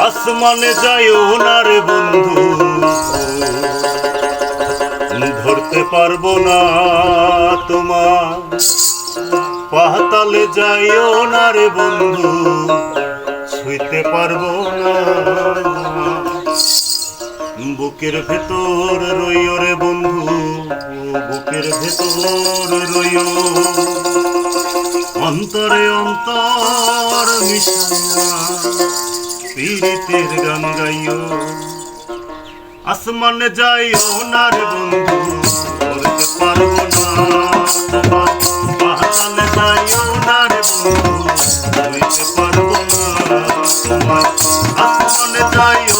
আসমানে যায় না রে বন্ধু। ধরতে পারব না তোমার। পাতালে যাই ওনার বন্ধু। ছুঁইতে পারব না বুকের ভেতর রইও রে বন্ধু। বুকের ভেতর রইয় অন্তরে অন্তর মিশাইয়া পীড়িতের গান গাইও। আসমানে যাইও না রে বন্ধু, বলতে পারব না বাতালে যাইও না বন্ধু, বলতে না তোমার আসমানে যাইও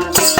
Yes.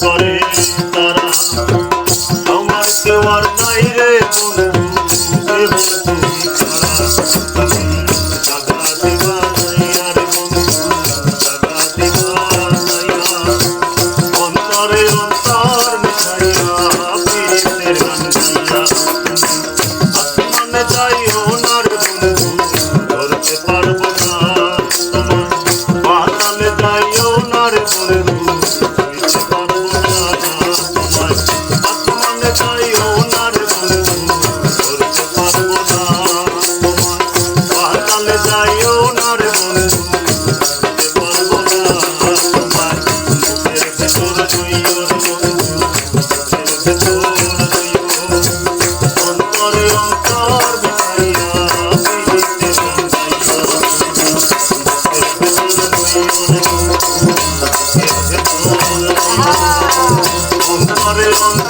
করে। I'm